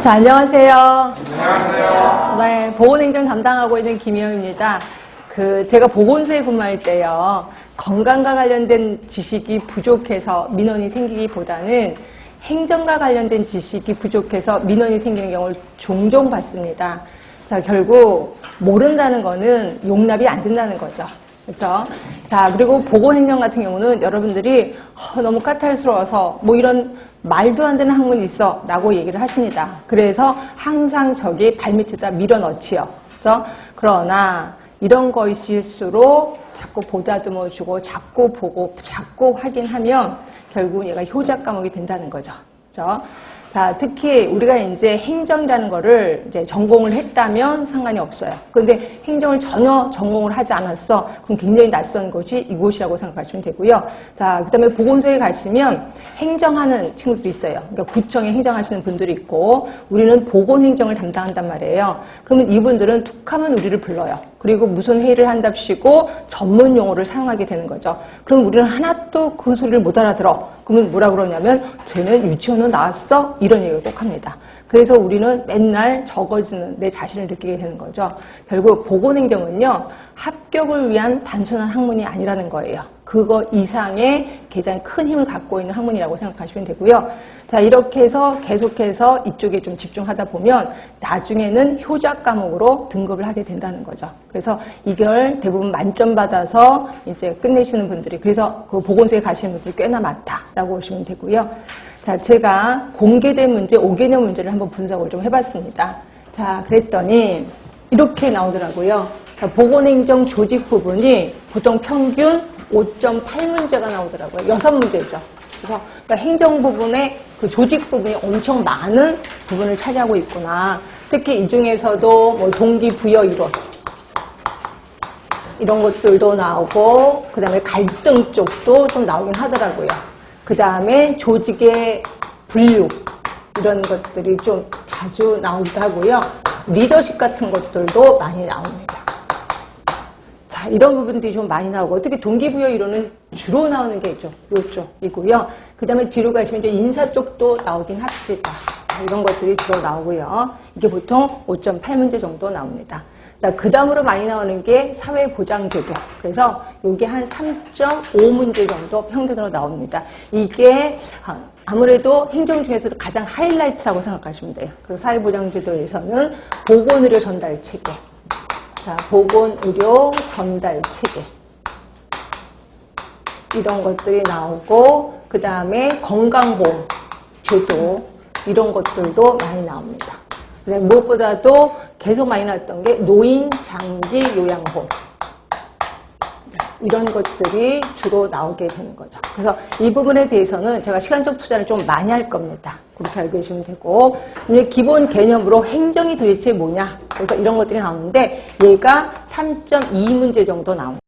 자, 안녕하세요. 안녕하세요. 네, 보건행정 담당하고 있는 김희영입니다. 그, 제가 보건소에 근무할 때요, 건강과 관련된 지식이 부족해서 민원이 생기기보다는 행정과 관련된 지식이 부족해서 민원이 생기는 경우를 종종 봤습니다. 자, 결국 모른다는 거는 용납이 안 된다는 거죠. 그렇죠? 자, 그리고 보건행정 같은 경우는 여러분들이 어, 너무 까탈스러워서 뭐 이런 말도 안 되는 학문이 있어 라고 얘기를 하십니다. 그래서 항상 저기 발밑에다 밀어넣지요. 그렇죠? 그러나 이런 것일수록 자꾸 보다듬어 주고 자꾸 보고 자꾸 확인하면 결국 얘가 효자 과목이 된다는 거죠. 그렇죠? 자, 특히 우리가 이제 행정이라는 거를 이제 전공을 했다면 상관이 없어요. 그런데 행정을 전혀 전공을 하지 않았어. 그럼 굉장히 낯선 곳이 이곳이라고 생각하시면 되고요. 자, 그 다음에 보건소에 가시면 행정하는 친구들이 있어요. 그러니까 구청에 행정하시는 분들이 있고, 우리는 보건행정을 담당한단 말이에요. 그러면 이분들은 툭 하면 우리를 불러요. 그리고 무슨 회의를 한답시고 전문 용어를 사용하게 되는 거죠. 그럼 우리는 하나도 그 소리를 못 알아들어. 그러면 뭐라 그러냐면 쟤는 유치원은 나왔어? 이런 얘기를 꼭 합니다. 그래서 우리는 맨날 적어지는 내 자신을 느끼게 되는 거죠. 결국 보건행정은요, 합격을 위한 단순한 학문이 아니라는 거예요. 그거 이상의 굉장히 큰 힘을 갖고 있는 학문이라고 생각하시면 되고요. 자, 이렇게 해서 계속해서 이쪽에 좀 집중하다 보면 나중에는 효자 과목으로 등급을 하게 된다는 거죠. 그래서 이걸 대부분 만점 받아서 이제 끝내시는 분들이 그래서 그 보건소에 가시는 분들이 꽤나 많다라고 보시면 되고요. 자, 제가 공개된 문제, 5개년 문제를 한번 분석을 좀 해봤습니다. 자, 그랬더니 이렇게 나오더라고요. 자, 보건행정 조직 부분이 보통 평균 5.8문제가 나오더라고요. 여섯 문제죠. 그래서 그러니까 행정 부분에 그 조직 부분이 엄청 많은 부분을 차지하고 있구나. 특히 이 중에서도 뭐 동기부여 이론 이런 것들도 나오고 그 다음에 갈등 쪽도 좀 나오긴 하더라고요. 그 다음에 조직의 분류 이런 것들이 좀 자주 나오기도 하고요. 리더십 같은 것들도 많이 나옵니다. 자, 이런 부분들이 좀 많이 나오고, 특히 동기부여 이론은 주로 나오는 게 있죠. 요쪽이고요. 그 다음에 뒤로 가시면 이제 인사 쪽도 나오긴 합니다. 자, 이런 것들이 주로 나오고요. 이게 보통 5.8문제 정도 나옵니다. 자, 그 다음으로 많이 나오는 게 사회보장제도. 그래서 이게 한 3.5문제 정도 평균으로 나옵니다. 이게 아, 아무래도 행정 중에서도 가장 하이라이트라고 생각하시면 돼요. 그래서 사회보장제도에서는 보건의료 전달 체계. 자, 보건 의료 전달 체계. 이런 것들이 나오고, 그 다음에 건강보험 제도, 이런 것들도 많이 나옵니다. 근데 무엇보다도 계속 많이 나왔던 게 노인 장기 요양보험. 이런 것들이 주로 나오게 되는 거죠. 그래서 이 부분에 대해서는 제가 시간적 투자를 좀 많이 할 겁니다. 그렇게 알고 계시면 되고, 기본 개념으로 행정이 도대체 뭐냐. 그래서 이런 것들이 나오는데, 얘가 3.2문제 정도 나옵니다.